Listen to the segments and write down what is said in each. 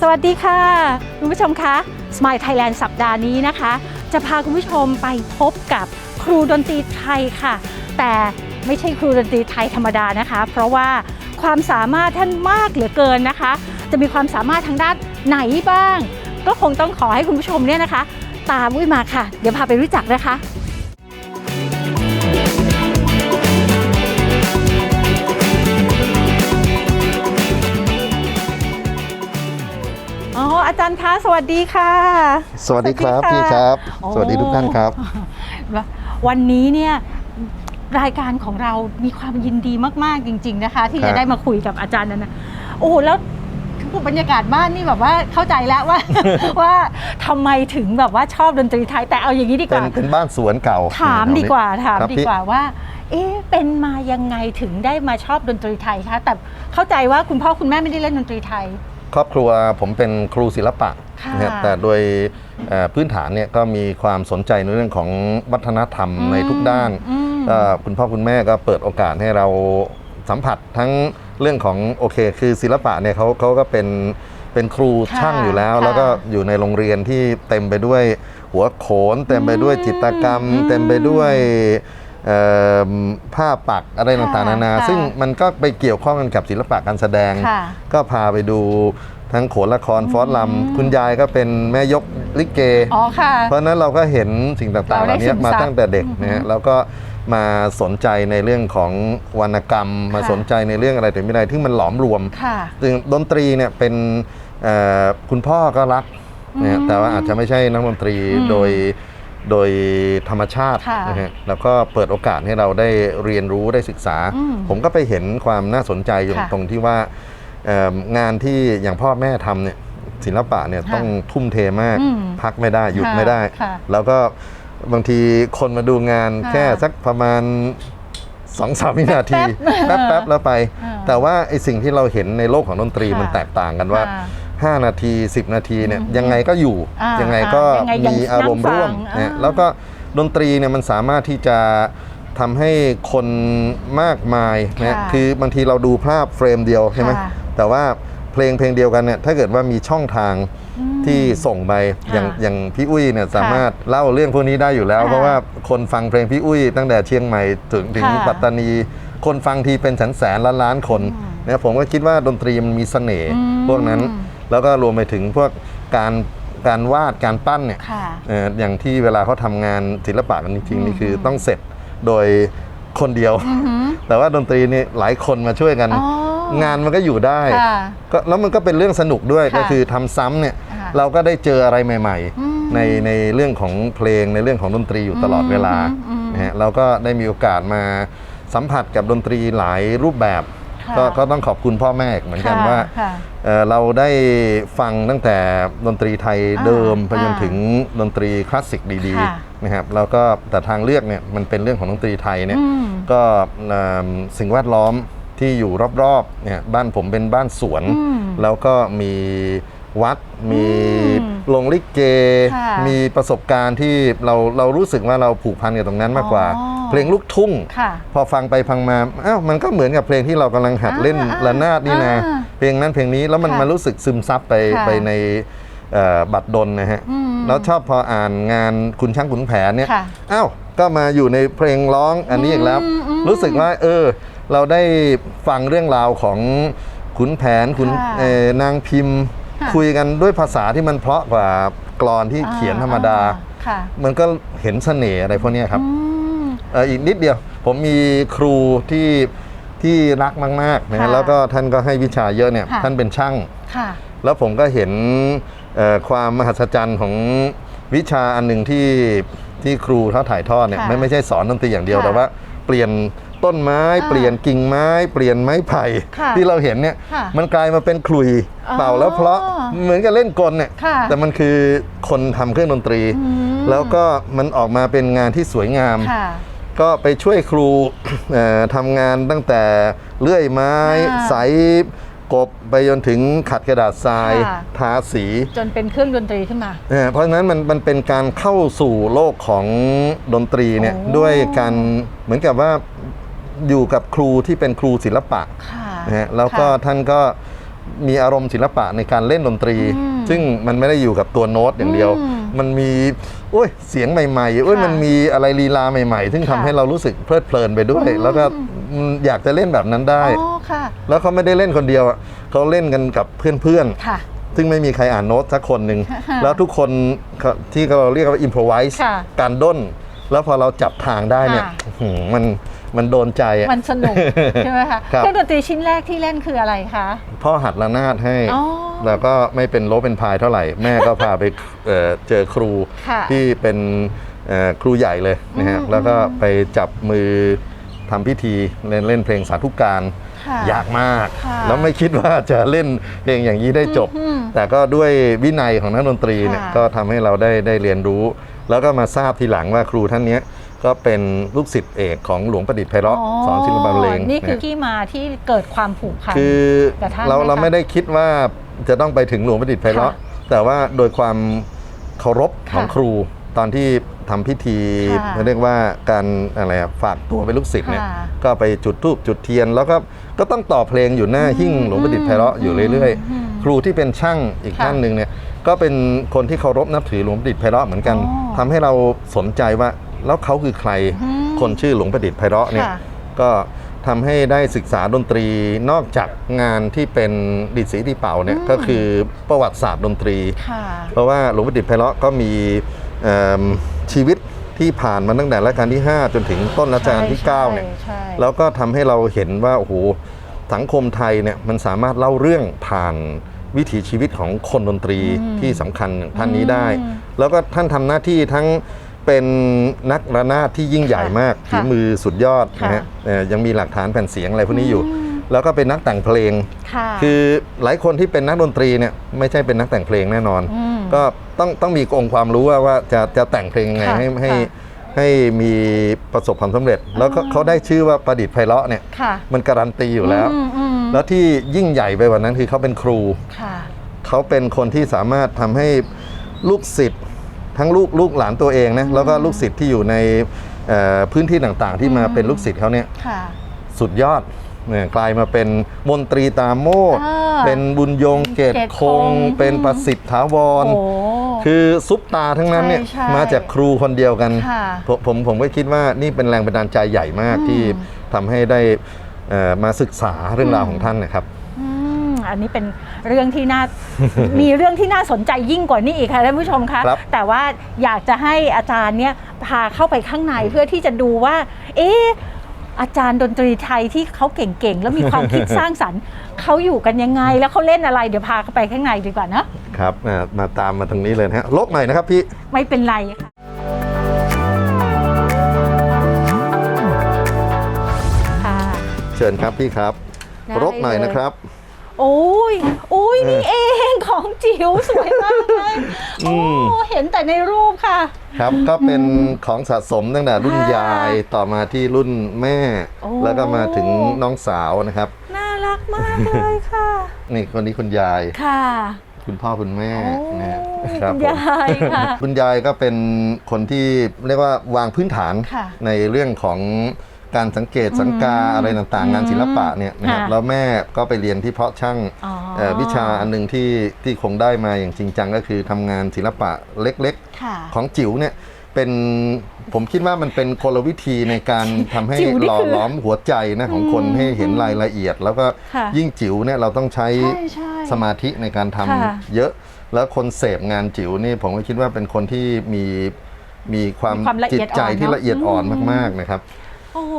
สวัสดีค่ะ คุณผู้ชมคะ Smile Thailand สัปดาห์นี้นะคะ จะพาคุณผู้ชมไปพบกับครูดนตรีไทยค่ะ แต่ไม่ใช่ครูดนตรีไทยธรรมดานะคะ เพราะว่าความสามารถท่านมากเหลือเกินนะคะ จะมีความสามารถทางด้านไหนบ้าง ก็คงต้องขอให้คุณผู้ชมเนี่ยนะคะ ตามอุ้ยมาค่ะ เดี๋ยวพาไปรู้จักนะคะ อ๋ออาจารย์คะสวัสดีค่ะ สวัสดีครับสวัสดีพี่ค่ะครับโอ้สวัสดีทุกท่านครับ วันนี้เนี่ยรายการของเรามีความยินดีมากๆจริง ๆนะคะ ที่ครัจะบได้มาคุยกับอาจารย์นันนะโอ้โหแล้วคือบรรยากาศบ้านนี่แบบว่าเข้าใจแล้วว่า ว่าทำไมถึงแบบว่าชอบดนตรีไทยแต่เอาอย่างนี้ดีกเป็นว่าเป็นบ้านสวนเก่า ถามดีกว่าถามครับดีพี่กว่าว่า เอ๊ะเป็นมายังไงถึงได้มาชอบดนตรีไทยคะแต่เข้าใจว่าคุณพ่อคุณแม่ไม่ได้เล่นดนตรีไทย ครอบครัวผมเป็นครูศิลปะค่ะนะครับแต่โดยเอ่อพื้นฐานเนี่ยก็มีความสนใจในเรื่องของวัฒนธรรมในทุกด้านอืมก็คุณพ่อคุณแม่ก็เปิดโอกาสให้เราสัมผัสทั้งเรื่องของโอเค คือศิลปะเนี่ยเขาเขาก็เป็นเป็นครูค่ะช่างอยู่แล้วค่ะแล้วก็อยู่ในโรงเรียนที่เต็มไปด้วยหัวโขน เต็มไปด้วยจิตรกรรมอืมเต็มไปด้วยเอ่อ ผ้าปักอะไรต่างๆนานาค่ะซึ่งมันก็ไปเกี่ยวข้องกันกับศิลปะการแสดงค่ะก็พาไปดูทั้งโขนละครฟอสลำคุณยายก็เป็นแม่ยกลิเกอ๋อค่ะเพราะฉะนั้นเราก็เห็นสิ่งต่างๆเหเราได้ล่านี้ซึมซับมาตั้งแต่เด็กนะฮะแล้วก็มาสนใจในเรื่องของวรรณกรรม มาสนใจในเรื่องอะไรแต่ไม่ได้ที่มันหลอมรวมค่ะซึ่งดนตรีเนี่ยเป็นเอ่อคุณพ่อก็รักนะฮะอืมแต่ว่าอาจจะไม่ใช่นักดนตรีอืมโดย โดยธรรมชาติค่ะนะฮะแล้วก็เปิดโอกาสให้เราได้เรียนรู้ได้ศึกษาอืมผมก็ไปเห็นความน่าสนใจอยู่ค่ะตรงที่ว่าเอ่องานที่อย่างพ่อแม่ทำเนี่ยศิลปะเนี่ยค่ะต้องทุ่มเทมากอืมพักไม่ได้หยุดค่ะไม่ได้ค่ะแล้วก็บางทีคนมาดูงานค่ะแค่สักประมาณสองสามวินาทีแป๊บๆแป๊บๆแล้วไปอ่าแต่ว่าไอสิ่งที่เราเห็นในโลกของดนตรีค่ะมันแตกต่างกันว่าค่ะ 5 นาที 10 นาทีเนี่ยอืมยังไงก็อยู่อ่ายัยังไงก็ยังไงยังมีอารมณ์ร่วมนั่งฟังเนี่ยอ่าแล้วก็ดนตรีเนี่ยมันสามารถที่จะทำให้คนมากมายนะค่ะคือบางทีเราดูภาพเฟรมเดียวใช่ไหมค่ะแต่ว่าเพลงเพลงเดียวกันเนี่ยถ้าเกิดว่ามีช่องทางอืมที่ส่งไปค่ะอย่างอย่างพี่อุ้ยเนี่ยสามารถเล่าเรื่องพวกนี้ได้อยู่แล้วค่ะเพราะว่าคนฟังเพลงพี่อุ้ยตั้งแต่เชียงใหม่ถึงถึงค่ะปัตตานี คนฟังทีเป็นแสนแสนล้านล้านคนอืมเนี่ยผมก็คิดว่าดนตรีมันมีเสน่ห์อืมพวกนั้น แล้วก็รวมไปถึงพวกการการวาดการปั้นเนี่ยค่ะเอ่ออย่างที่เวลาเขาทำงานศิลปะกันจริงๆนี่คือต้องเสร็จโดยคนเดียวอือหือแต่ว่าดนตรีนี่หลายคนมาช่วยกันอ๋องานมันก็อยู่ได้ค่ะก็แล้วมันก็เป็นเรื่องสนุกด้วยค่ะก็คือทำซ้ำเนี่ยค่ะเราก็ได้เจออะไรใหม่อืมๆในในเรื่องของเพลงในเรื่องของดนตรีอยู่ตลอดเวลาอืมนะฮะเราก็ได้มีโอกาสมาสัมผัสกับดนตรีหลายรูปแบบค่ะ ก็ก็ต้องขอบคุณพ่อแม่เหมือนกันค่ะว่าค่ะเอ่อเราได้ฟังตั้งแต่ดนตรีไทยอ่าเดิมไปจนอ่าถึงดนตรีคลาสสิกดีค่ะๆนะครับแล้วก็แต่ทางเลือกเนี่ยมันเป็นเรื่องของดนตรีไทยเนี่ยอืมก็เอิ่มสิ่งแวดล้อมที่อยู่รอบๆเนี่ยบ้านผมเป็นบ้านสวนอืมแล้วก็มี วัด มีอืมโรงลิเกค่ะมีประสบการณ์ที่เราเรารู้สึกว่าเราผูกพันกับตรงนั้นมากกว่าอ๋อเพลงลูกทุ่งค่ะพอฟังไปฟังมาอ้าวมันก็เหมือนกับเพลงที่เรากำลังหัดเล่นอ่าระนาดนี่นะอ่าเพลงนั้นเพลงนี้แล้วมันค่ะมันรู้สึกซึมซับไปค่ะไปในเอ่อบัตรดลนะฮะอืมแล้วชอบพออ่านงานคุณช่างขุนแผนเนี่ยค่ะอ้าวก็มาอยู่ในเพลงร้องอันนี้อีกแล้วอืมอืมรู้สึกว่า เออ เราได้ฟังเรื่องราวของขุนแผนขุนค่ะเอ่อนางพิมพ์ ค่ะคุยกันด้วยภาษาที่มันเพราะกว่ากรอนที่เขียนธรรมดาอ่ค่ะมันก็เห็นเสน่ห์อะไรพวกเนี้ยครับอืมเอ่ออีกนิดเดียว ผมมีครูที่ที่รักมากๆนะค่ะฮะแล้วก็ท่านก็ให้วิชาเยอะเนี่ยค่ะท่านเป็นช่างค่ะแล้วผมก็เห็นเอ่อความมหัศจรรย์ของวิชาอันหนึ่งที่ที่ครูเขาถ่ายทอดเนี่ยค่ะไม่ไม่ใช่สอนดนตรีอย่างเดียวค่ะแต่ว่าเปลี่ยน ต้นไม้อ่าเปลี่ยนกิ่งไม้ เปลี่ยนไม้ไผ่ค่ะที่เราเห็นเนี่ยค่ะมันกลายมาเป็นขลุ่ยอ๋อเป่าแล้วเพราะเหมือนกับเล่นกลเนี่ยค่ะแต่มันคือคนทำเครื่องดนตรีอืมแล้วก็มันออกมาเป็นงานที่สวยงามค่ะก็ไปช่วยครูเอ่อทำงานตั้งแต่เลื่อยไม้อ่าใสกบไปจนถึงขัดกระดาษทรายค่ะทาสี จนเป็นเครื่องดนตรีขึ้นมาเอ่อเพราะฉะนั้นมันมันเป็นการเข้าสู่โลกของดนตรีเนี่ยโอ้ด้วยการเหมือนกับว่า อยู่กับครูที่เป็นครูศิลปะค่ะนะฮะแล้วก็ค่ะท่านก็มีอารมณ์ศิลปะในการเล่นดนตรี อืมซึ่งมันไม่ได้อยู่กับตัวโน้ตอย่างเดียว อืมมันมีโอ้ยเสียงใหม่ๆโอ้ยค่ะมันมีอะไรลีลาใหม่ ๆ ซึ่งทำค่ะให้เรารู้สึกเพลิดเพลินไปด้วยอืมแล้วก็อืมอยากจะเล่นแบบนั้นได้ อ๋อค่ะ แล้วเขาไม่ได้เล่นคนเดียวอะเขาเล่นกันกับเพื่อนค่ะ ๆ ซึ่งไม่มีใครอ่านโน้ตสักคนหนึ่งค่ะแล้วทุกคนเขาที่เราเรียกว่า improvise ค่ะ การด้น แล้วพอเราจับทางได้เนี่ยค่ะ อื้อหือมันมันโดนใจอะ มันสนุก ใช่ไหมคะครับ เครื่องดนตรีชิ้นแรกที่เล่นคืออะไรคะ พ่อหัดระนาดให้ อ๋อ แล้วก็ไม่เป็นโลเป็นพายเท่าไหร่ แม่ก็พาไปเอ่อเจอครูค่ะที่เป็นเอ่อครูใหญ่เลยนะฮะอืม แล้วก็ไปจับมือทำพิธีเล่นเล่นเพลงสาธุการ ค่ะ ยากมาก ค่ะแล้วไม่คิดว่าจะเล่นเพลงอย่างนี้ได้จบ อืมแต่ก็ด้วยวินัยของนักดนตรีเนี่ยค่ะก็ทำให้เราได้ได้เรียนรู้ แล้วก็มาทราบทีหลังว่าครูท่านเนี้ยก็เป็นลูกศิษย์เอกของหลวงประดิษฐ์ไพเราะสอนศิลปะบรรเลงนี่คือนะที่มาที่เกิดความผูกพันคือกับท่านเราไหมคะเราไม่ได้คิดว่าจะต้องไปถึงหลวงประดิษฐ์ไพเราะค่ะแต่ว่าโดยความเคารพของค่ะครูตอนที่ทำพิธีค่ะเรียกว่าการอะไรอะฝากตัวเป็นลูกศิษย์เนี่ยค่ะก็ไปจุดธูปจุดเทียน แล้วก็ก็ต้องต่อเพลงอยู่หน้าหิ้งหลวงประดิษฐ์ไพเราะอยู่เรื่อยอืมๆค รูที่เป็นช่างอีกค่ะท่านหนึ่งเนี่ยก็เป็นคนที่เคารพนับถือหลวงประดิษฐ์ไพเราะเหมือนกันอ๋อทำให้เราสนใจว่าแล้วเขาคือใครอืมคนชื่อหลวงประดิษฐ์ไพเราะเนี่ยค่ะ ก็ทำให้ได้ศึกษาดนตรีนอกจากงานที่เป็นดิดสีที่เป่าเนี่ยอืมก็คือประวัติศาสตร์ดนตรี ค่ะ เพราะว่าหลวงประดิษฐ์ไพเราะก็มีเอิ่มชีวิตที่ผ่านมาตั้งแต่รัชกาลที่ 5 จนถึงต้นรัชกาลที่ 9 เนี่ย ใช่แล้วก็ทำให้เราเห็นว่า โอ้โห สังคมไทยเนี่ยมันสามารถเล่าเรื่องผ่าน วิถีชีวิตของคนดนตรีอืมที่สำคัญอย่างท่านนี้ได้อืมแล้วก็ท่านทำหน้าที่ทั้งเป็นนักระนาดที่ยิ่งใหญ่มากค่ะฝีมือสุดยอดนะฮะค่ะเอ่อยังมีหลักฐานแผ่นเสียงอะไรพวกนี้อยู่อืมแล้วก็เป็นนักแต่งเพลง ค่ะคือหลายคนที่เป็นนักดนตรีเนี่ยไม่ใช่เป็นนักแต่งเพลงแน่นอน ม ก็ต้องต้องมีองค์ความรู้ว่าว่าจะจะแต่งเพลงยังไงค่ะให้ให้ค่ะ ให้มีประสบความสำเร็จ แล้วก็อ่าเขาได้ชื่อว่าประดิษฐ์ไพเราะเนี่ยค่ะมันการันตีอยู่แล้ว อืมอืม แล้วที่ยิ่งใหญ่ไปกว่านั้นคือเขาเป็นครูค่ะเขาเป็นคนที่สามารถทำให้ลูกศิษย์ทั้งลูกลูกหลานตัวเองนะแล้วก็ลูกศิษย์ที่อยู่ในเอ่อพื้นที่ต่างๆ ที่มาอืมเป็นลูกศิษย์เขาเนี่ยค่ะสุดยอดเนี่ยกลายมาเป็นมนตรีตามโมดอ่าเป็นบุญยงเกตเกตคคงงเป็นอืมประสิทธิ์ถาวรโอ้คือซุปตาทั้งนั้นเนี่ยใช่ใช่มาจากครูคนเดียวกันค่ะผมผมผมก็คิดว่านี่เป็นแรงบันดาลใจใหญ่มากอืมที่ทำให้ได้เอ่อ มาศึกษาเรื่องราวอืมของท่านนะครับอืมอันนี้เป็นเรื่องที่น่า มีเรื่องที่น่าสนใจยิ่งกว่านี้อีกค่ะท่านผู้ชมคะครับแต่ว่าอยากจะให้อาจารย์เนี่ยพาเข้าไปข้างในเพื่อที่จะดูว่า เอ๊ะอาจารย์ดนตรีไทยที่เขาเก่งๆ แล้วมีความคิดสร้างสรรค์เขาอยู่กันยังไง แล้วเขาเล่นอะไรเดี๋ยวพาเข้าไปข้างในดีกว่านะครับอ่ามาตามมาตรงนี้เลยนะฮะลบหน่อยนะครับพี่ไม่เป็นไรค่ะค่ะ เชิญครับพี่ครับ ได้รกหน่อยเลย นะครับ โอ้ยโอ้ยนี่เองของจิ๋วสวยมากเลยอืโอ้มเห็นแต่ในรูปค่ะ ครับก็เป็นของสะสมตั้งแต่รุ่นค่ะยายต่อมาที่รุ่นแม่ โอ้ แล้วก็มาถึงน้องสาวนะครับ น่ารักมากเลยค่ะ นี่คนนี้คุณยาย ค่ะคุณพ่อคุณแม่โอ้นะฮะยครับคุณผม ยายค่ะ คุณยายก็เป็นคนที่เรียกว่าวางพื้นฐานค่ะในเรื่องของ การสังเกตสังกาอืมอะไรต่างๆ งานศิลปะเนี่ยนะครับค่ะแล้วแม่ก็ไปเรียนที่เพาะช่างอ๋อเอ่อวิชาอันหนึ่งที่ที่คงได้มาอย่างจริงจังก็คือทำงานศิลปะเล็กค่ะๆของจิ๋วเนี่ยเป็นผมคิดว่ามันเป็นกลวิธีในการทำให้จิ๋วนี่หล่อคือหลอมหัวใจนะของคนอืมให้เห็นรายละเอียด แล้วก็ค่ะยิ่งจิ๋วเนี่ยเราต้องใช้ใช่ใช่สมาธิในการทำค่ะเยอะ แล้วคนเสพงานจิ๋วนี่ผมก็คิดว่าเป็นคนที่มีมีความมีความละเอีจิยตดใจอ่อนที่เนอะละเอียดอ่อนอืมมากๆนะครับ โอ้โห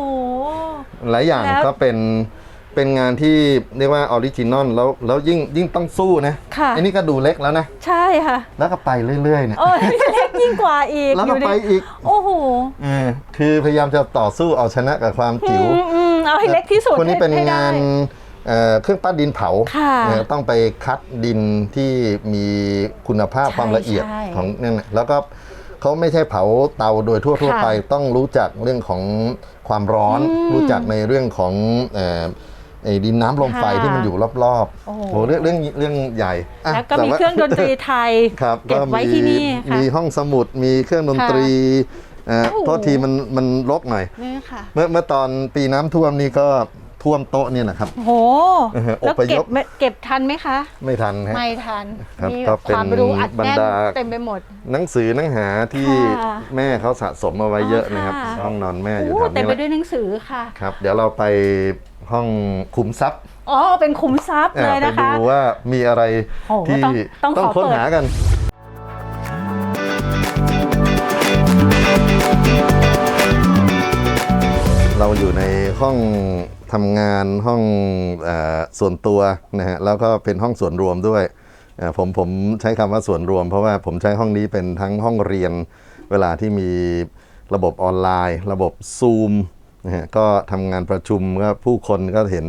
หลายอย่างแล้วก็เป็นเป็นงานที่เรียกว่าออริจินอลแล้วแล้วยิ่งยิ่งต้องสู้นะค่ะ อันนี้ก็ดูเล็กแล้วนะ ใช่ค่ะแล้วก็ไปเรื่อยๆเนี่ย โอ้ยเล็กยิ่งกว่าอีกแล้วก็อยู่ดิไปอีก โอ้โหเออคือพยายามจะต่อสู้เอาชนะกับความจิ๋วอืมอืมเอาให้เล็กที่สุดคนนี้เป็นให้ได้ งานเอ่อเครื่องปั้นดินเผาค่ะเอ่อต้องไปคัดดินที่มีคุณภาพใช่ความละเอียดใช่ ของนั่นน่ะแล้วก็ เขาไม่ใช่เผาเตาโดยทั่วทั่วค่ะไปต้องรู้จักเรื่องของความร้อนอืมรู้จักในเรื่องของเอ่อไอ้ดินน้ำลมไฟค่ะที่มันอยู่รอบโอ้โหๆโหเรื่องเรื่องเรื่องใหญ่อะแล้วก็ต่ามีเครื่องดนตรีไทยครับเก็บไว้ที่นี่ค่ะมีห้องสมุดมีเครื่องดนตรีเอ่อโอ้โหโทษทีมันมันรกหน่อยนี่ค่ะเมื่อเมื่อตอนปีน้ำท่วมนี่ก็ ทท่วมโต๊ะเนี่ยนะครับโอ้โหอือฮะแล้วอพยพเก็บไม่เก็บทันไหมคะ ไม่ทันฮะ ไม่ทัน ครับมีก็แบบเป็นความรู้อัดแน่นบรรดา เต็มไปหมด หนังสือหนังหาที่ค่ะแม่เขาสะสมเอาไว้เยอะนะครับอ๋อค่ะ ห้องนอนแม่อยู่โอ้แถวเต็มนี้ไปแหด้ละวยหนังสือค่ะ ครับ เดี๋ยวเราไปห้องคุมทรัพย์อ๋อ เป็นขุมทรัพย์อ่าเลยไปนะคะดูว่ามีอะไรโอ้โหที่ต้องต้องขอค้นเปิด หากัน เราอยู่ในห้อง ทำงานห้องอส่วนตัวนะฮะแล้วก็เป็นห้องส่วนรวมด้วยผมผมใช้คำว่าส่วนรวม เพราะว่าผมใช้ห้องนี้เป็นทั้งห้องเรียน เวลาที่มีระบบออนไลน์ ระบบซูมนะฮะก็ทำงานประชุมก็ผู้คนก็เห็น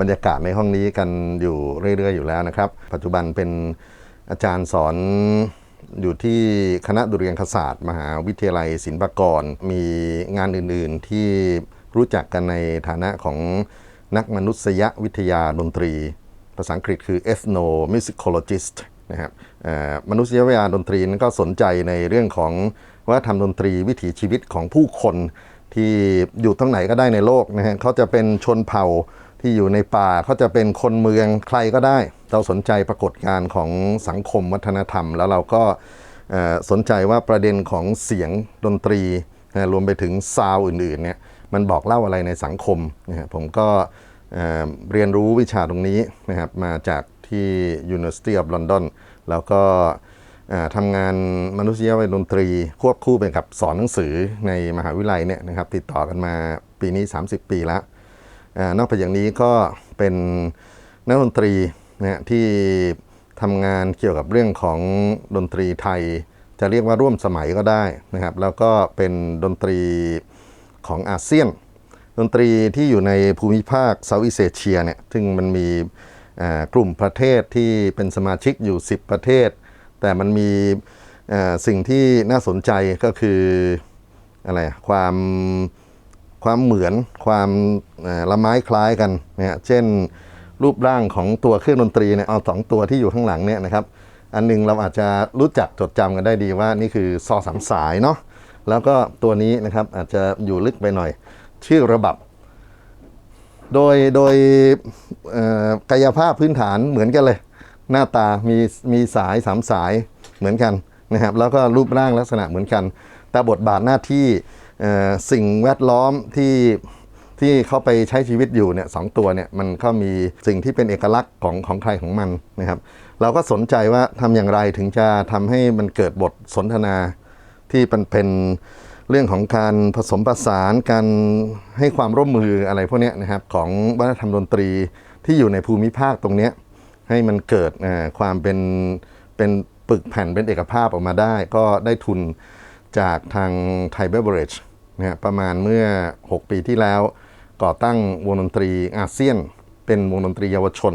บรรยากาศในห้องนี้กันอยู่เรื่อยๆอยู่แล้วนะครับ ปัจจุบันเป็นอาจารย์สอนอยู่ที่คณะดุเรียางคศาสตร์ มหาวิทยาลัยศิลปากร มีงานอื่นๆที่ รู้จักกันในฐานะของนักมนุษยวิทยาดนตรี ภาษาอังกฤษคือ ethnomusicologist นะครับมนุษยวิทยาดนตรีนั้นก็สนใจในเรื่องของวัฒนธรรมดนตรีวิถีชีวิตของผู้คนที่อยู่ทั้งไหนก็ได้ในโลกนะฮะเขาจะเป็นชนเผ่าที่อยู่ในป่าเขาจะเป็นคนเมืองใครก็ได้ เราสนใจปรากฏการณ์ของสังคมวัฒนธรรม แล้วเราก็สนใจว่าประเด็นของเสียงดนตรีรวมไปถึงซาวอื่นๆเนี่ย มันบอกเล่าอะไรในสังคมนะฮะผมก็เอ่อเรียนรู้วิชาตรงนี้นะครับมาจากที่ University of London แล้วก็ทำงานมนุษยวิทยาดนตรีควบคู่ไปกับสอนหนังสือในมหาวิทยาลัยเนี่ยนะครับติดต่อกันมาปีนี้ 30 ปีแล้วนอกจากอย่างนี้ก็เป็นนักดนตรีนะที่ทำงานเกี่ยวกับเรื่องของดนตรีไทย จะเรียกว่าร่วมสมัยก็ได้นะครับ แล้วก็เป็นดนตรี ของอาเซียน ดนตรีที่อยู่ในภูมิภาคเซาท์อีสเอเชียเนี่ยซึ่งมันมีกลุ่มประเทศที่เป็นสมาชิกอยู่ 10 ประเทศ แต่มันมีสิ่งที่น่าสนใจก็คืออะไรความความเหมือนความเอ่อละไม้คล้ายกันนะฮะเช่นรูปร่างของตัวเครื่องดนตรีเนี่ยเอาสองตัวที่อยู่ข้างหลังเนี่ยนะครับ อันหนึงเราอาจจะรู้จักจดจำกันได้ดีว่านี่คือซอสามสายเนาะ แล้วก็ตัวนี้นะครับอาจจะอยู่ลึกไปหน่อย ชื่อระบับ โดยโดยกายภาพพื้นฐานเหมือนกันเลย หน้าตามีมีสายสามสายเหมือนกันนะครับ แล้วก็รูปร่างลักษณะเหมือนกัน แต่บทบาทหน้าที่สิ่งแวดล้อมที่ที่เขาไปใช้ชีวิตอยู่เนี่ยสองตัวเนี่ยมันก็มีสิ่งที่เป็นเอกลักษณ์ของของใครของมันนะครับ เราก็สนใจว่าทำอย่างไรถึงจะทำให้มันเกิดบทสนทนา ที่เป็นเป็นเรื่องของการผสมผสานการให้ความร่วมมืออะไรพวกนี้นะครับของวัฒนธรรมดนตรีที่อยู่ในภูมิภาคตรงนี้ให้มันเกิดความเป็นเป็นปึกแผ่นเป็นเอกภาพออกมาได้ ก็ได้ทุนจากทางไทยเบเวอร์เรจนะฮะประมาณเมื่อ 6 ปีที่แล้วก่อตั้งวงดนตรีอาเซียน เป็นวงดนตรีเยาวชน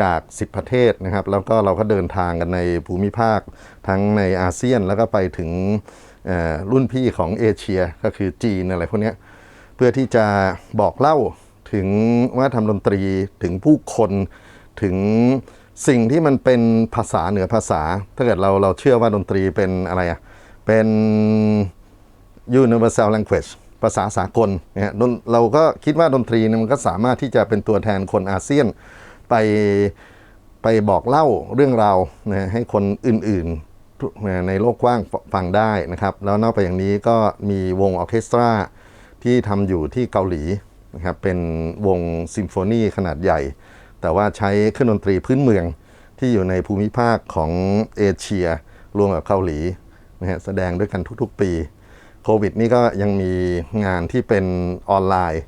จาก 10 ประเทศนะครับ แล้วก็เราก็เดินทางกันในภูมิภาคทั้งในอาเซียนแล้วก็ไปถึง รุ่นพี่ของเอเชียก็คือจีนอะไรพวกนี้เพื่อที่จะบอกเล่าถึงว่าทำดนตรีถึงผู้คนถึงสิ่งที่มันเป็นภาษาเหนือภาษา ถ้าเกิดเราเราเชื่อว่าดนตรีเป็นอะไรอะเป็น universal language ภาษาสากลเนะฮะดนเราก็คิดว่าดนตรีเนี่ยมันก็สามารถที่จะเป็นตัวแทนคนอาเซียนไปไปบอกเล่าเรื่องราวนะให้คนอื่นๆ ในโลกกว้างฟังได้นะครับ แล้วนอกไปอย่างนี้ก็มีวงออเคสตราที่ทำอยู่ที่เกาหลีนะครับเป็นวงซิมโฟนีขนาดใหญ่ แต่ว่าใช้เครื่องดนตรีพื้นเมืองที่อยู่ในภูมิภาคของเอเชีย รวมกับเกาหลีนะฮะแสดงด้วยกันทุกๆปีโควิดนี่ก็ยังมีงานที่เป็นออนไลน์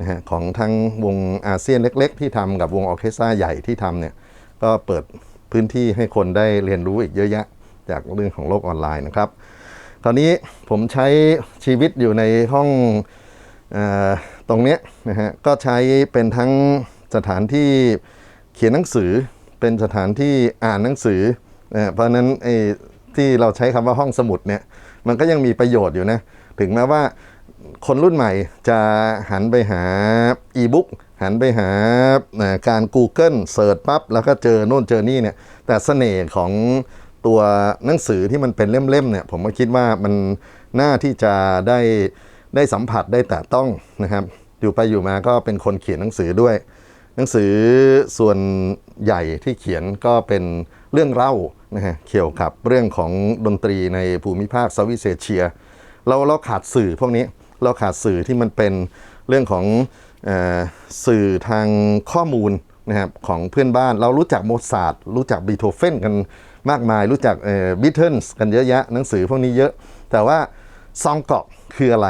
นะฮะของทั้งวงอาเซียนเล็ก ๆ ที่ทำกับวงออเคสตราใหญ่ที่ทำเนี่ยก็เปิดพื้นที่ให้คนได้เรียนรู้อีกเยอะแยะ จากเรื่องของโลกออนไลน์นะครับ ตอนนี้ผมใช้ชีวิตอยู่ในห้องออตรงนี้นะฮะก็ใช้เป็นทั้งสถานที่เขียนหนังสือ เป็นสถานที่อ่านหนังสือนะเพราะนั้นไอ้ที่เราใช้คำว่าห้องสมุดเนี่ยมันก็ยังมีประโยชน์อยู่นะถึงแม้ว่าคนรุ่นใหม่จะหันไปหาอีบุ๊กหันไปหาการ Google เสิร์ชปั๊บแล้วก็เจอโน่นเจอนี่เนี่ยแต่เสน่ห์ของ ตัวหนังสือที่มันเป็นเล่มๆเนี่ยผมก็คิดว่ามันน่าที่จะได้ได้สัมผัสได้แตะต้องนะครับอยู่ไปอยู่มาก็เป็นคนเขียนหนังสือด้วย หนังสือส่วนใหญ่ที่เขียนก็เป็นเรื่องเล่านะฮะเกี่ยวกับเรื่องของดนตรีในภูมิภาคเซาท์อีสเอเชีย เราเราขาดสื่อพวกนี้เราขาดสื่อที่มันเป็นเรื่องของออสื่อทางข้อมูลนะครับของเพื่อนบ้านเรารู้จักโมซาร์ทรู้จักบีโธเฟนกัน มากมายรู้จักบิทเทิลกันเยอะแยะหนังสือพวกนี้เยอะ แต่ว่าซองเกาะคืออะไร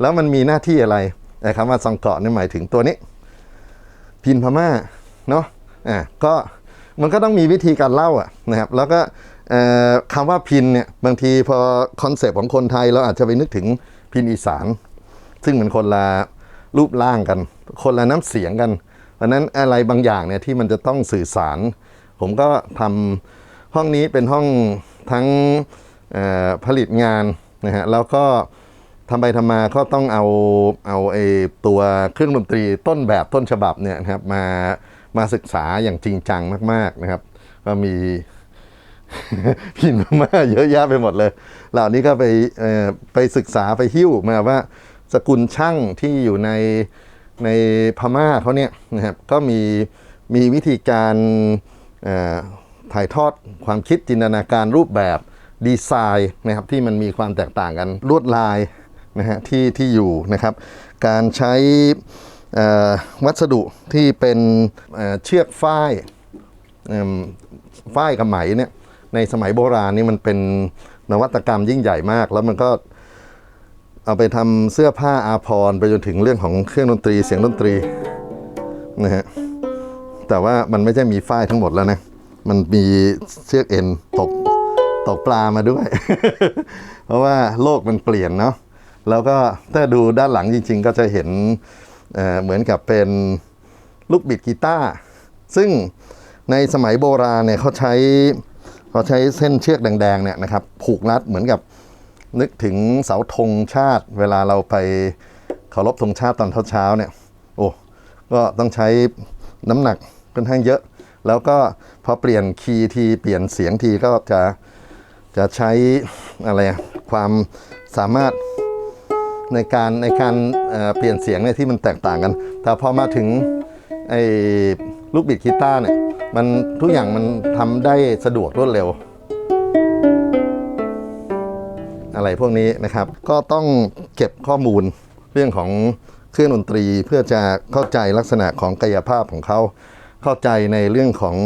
แล้วมันมีหน้าที่อะไรแต่คำว่าซองเกาะนี่หมายถึงตัวนี้ พินพม่าเนาะอะก็มันก็ต้องมีวิธีการเล่าอะนะครับ แล้วก็เอ่อคำว่าพินเนี่ยบางทีพอคอนเซปต์ของคนไทยเราอาจจะไปนึกถึงพินอีสาน ซึ่งมันคนละรูปร่างกัน คนละน้ำเสียงกัน เพราะนั้นอะไรบางอย่างเนี่ยที่มันจะต้องสื่อสาร ผมก็ทำ ห้องนี้เป็นห้องทั้งผลิตงานนะฮะแล้วก็ทำไปทำมาก็ต้องเอาเอาไอ้ตัวเครื่องดนตรีต้นแบบต้นฉบับเนี่ยนะครับมามาศึกษาอย่างจริงจังมาก ๆนะครับ ก็มีพินพม่าเยอะแยะไปหมดเลย เหล่านี้ก็ไปไปศึกษาไปหิ้วมาว่าสกุลช่างที่อยู่ในในพม่าเขาเนี่ยนะครับก็มีมีวิธีการอ่อ ถ่ายทอดความคิดจินตนาการรูปแบบดีไซน์นะครับที่มันมีความแตกต่างกันลวดลายนะฮะที่ที่อยู่นะครับ การใช้วัสดุที่เป็นเชือกฝ้ายฝ้ายกับไหมเนี่ยในสมัยโบราณนี่มันเป็นนวัตกรรมยิ่งใหญ่มาก แล้วมันก็เอาไปทำเสื้อผ้าอาภรณ์ไปจนถึงเรื่องของเครื่องดนตรีเสียงดนตรีนะฮะแต่ว่ามันไม่ใช่มีฝ้ายทั้งหมดแล้วนะ มันมีเชือกเอ็นตกตกปลามาด้วย เพราะว่าโลกมันเปลี่ยนเนาะแล้วก็ถ้าดูด้านหลังจริง ๆ ก็จะเห็นเเหมือนกับเป็นลูกบิดกีตาร์ซึ่งในสมัยโบราณเนี่ยเขาใช้เขาใช้เส้นเชือกแดงๆเนี่ยนะครับผูกรัดเหมือนกับนึกถึงเสาธงชาติ เวลาเราไปเคารพธงชาติตอนเช้าๆเนี่ยโอ้ก็ต้องใช้น้ำหนักค่อนข้างเยอะ แล้วก็พอเปลี่ยนคีย์ทีเปลี่ยนเสียงทีก็จะจะใช้อะไรความสามารถในการในการเเปลี่ยนเสียงเนี่ยที่มันแตกต่างกัน แต่พอมาถึงไอ้ลูกบิดกีตาร์เนี่ยมันทุกอย่างมันทำได้สะดวกรวดเร็ว อะไรพวกนี้นะครับก็ต้องเก็บข้อมูลเรื่องของเครื่องดนตรีเพื่อจะเข้าใจลักษณะของกายภาพของเขา เข้าใจในเรื่องของ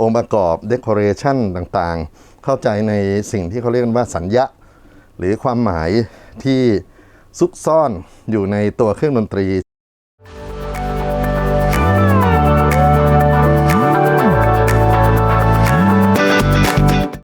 องค์ประกอบเดคอเรชันต่างๆ เข้าใจในสิ่งที่เขาเรียกว่าสัญญาหรือความหมายที่ซุกซ่อนอยู่ในตัวเครื่องดนตรี